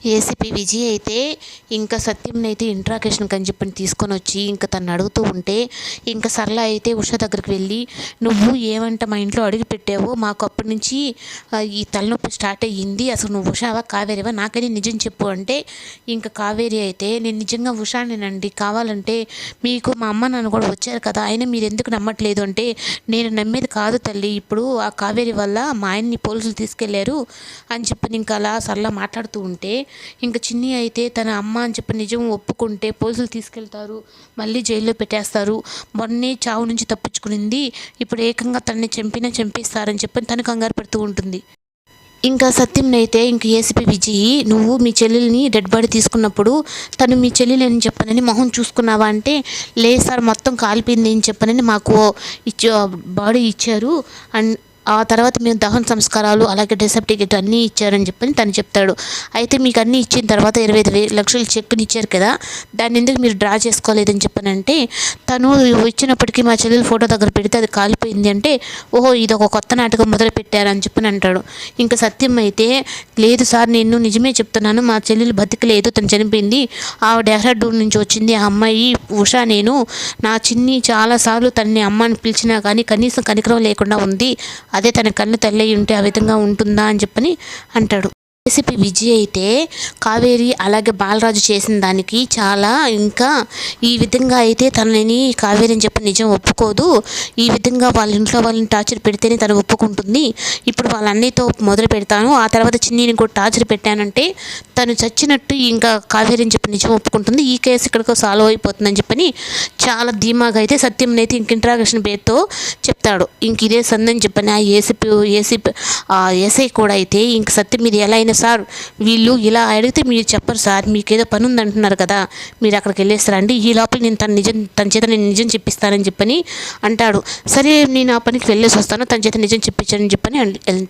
ACP Vijay అయితే ఇంకా సత్యంని అయితే ఇంట్రాగేషన్కి అని చెప్పని తీసుకొని వచ్చి ఇంకా తను అడుగుతూ ఉంటే ఇంకా సరళ అయితే ఉష దగ్గరికి వెళ్ళి నువ్వు ఏమంట మా ఇంట్లో అడిగి పెట్టావో? మాకు అప్పటి నుంచి ఈ తలనొప్పి స్టార్ట్ అయ్యింది. అసలు నువ్వు ఉషావా కావేరివా? నాకైతే నిజం చెప్పు అంటే ఇంకా కావేరి అయితే నేను నిజంగా ఉషానేనండి. కావాలంటే మీకు మా అమ్మ నాన్న కూడా వచ్చారు కదా అయినా మీరు ఎందుకు నమ్మట్లేదు? అంటే నేను నమ్మేది కాదు తల్లి. ఇప్పుడు ఆ కావేరి వల్ల మా ఆయన్ని పోలీసులు తీసుకెళ్ళారు అని చెప్పి ఇంకా అలా సరళ మాట్లాడుతూ ఉంటే ఇంకా చిన్ని అయితే తన అమ్మ అని చెప్పి నిజం ఒప్పుకుంటే పోలీసులు తీసుకెళ్తారు మళ్ళీ జైల్లో పెట్టేస్తారు. మొన్నే చావు నుంచి తప్పించుకునింది. ఇప్పుడు ఏకంగా తనని చంపినా చంపేస్తారని చెప్పి తను కంగారు పెడుతూ ఉంటుంది. ఇంకా సత్యంని అయితే ఇంక ఏసీపీ విజయ్ నువ్వు మీ చెల్లెల్ని డెడ్ బాడీ తీసుకున్నప్పుడు తను మీ చెల్లెలు అని చెప్పనని మొహం చూసుకున్నావా అంటే లేదు సార్ మొత్తం కాలిపోయింది అని చెప్పనని మాకు ఇచ్చ బాడీ ఇచ్చారు. అండ్ ఆ తర్వాత మేము దహన సంస్కారాలు అలాగే డెత్ సర్టిఫికేట్ అన్నీ ఇచ్చారని చెప్పని తను చెప్తాడు. అయితే మీకు అన్నీ ఇచ్చిన తర్వాత ఇరవై ఐదు లక్షలు చెక్ని ఇచ్చారు కదా దాన్ని ఎందుకు మీరు డ్రా చేసుకోలేదని చెప్పనంటే తను ఇచ్చినప్పటికీ మా చెల్లెలు ఫోటో దగ్గర పెడితే అది కాలిపోయింది అంటే ఓహో ఇది ఒక కొత్త నాటకం మొదలు పెట్టారని చెప్పని అంటాడు. ఇంకా సత్యం అయితే లేదు సార్ నేను నిజమే చెప్తున్నాను మా చెల్లెలు బతికలేదు తను చనిపోయింది. ఆ డెహ్రాడూన్ నుంచి వచ్చింది. ఆ అమ్మాయి ఉషా నేను నా చిన్ని చాలాసార్లు తనని అమ్మని పిలిచినా కానీ కనీసం కనికరం లేకుండా ఉంది. అదే తన కన్ను తల్లి ఉంటే ఆ విధంగా ఉంటుందా అని చెప్పని అంటాడు. రెసిపీ విజయ్ అయితే కావేరి అలాగే బాలరాజు చేసిన దానికి చాలా ఇంకా ఈ విధంగా అయితే తనని కావేరి అని చెప్పి నిజం ఒప్పుకోదు. ఈ విధంగా వాళ్ళ ఇంట్లో వాళ్ళని టార్చర్ పెడితేనే తను ఒప్పుకుంటుంది. ఇప్పుడు వాళ్ళ అన్నయ్యతో మొదలు పెడతాను. ఆ తర్వాత చిన్నీని కూడా టార్చర్ పెట్టానంటే తను చచ్చినట్టు ఇంకా కావేరి అని చెప్పి నిజం ఒప్పుకుంటుంది. ఈ కేసు ఇక్కడికి సాల్వ్ అయిపోతుందని చెప్పని చాలా ధీమాగా అయితే సత్యం అయితే ఇంక ఇంట్రాగేషన్ పేరుతో చెప్తాడు. ఇంక ఇదే సందని చెప్పని ఆ ఏసీపీ ఏసీపీ ఆ ఎస్ఐ కూడా అయితే ఇంక సత్యం ఇది ఎలా అయినా సార్ వీళ్ళు ఇలా అడిగితే మీరు చెప్పరు సార్ మీకు ఏదో పని ఉంది అంటున్నారు కదా మీరు అక్కడికి వెళ్ళేస్తారండి ఈ లోపల నేను తన నిజం తన చేత నేను నిజం చెప్పిస్తానని చెప్పని అంటాడు. సరే నేను ఆ పనికి వెళ్ళేసి వస్తాను తన చేత నిజం చెప్పించానని చెప్పని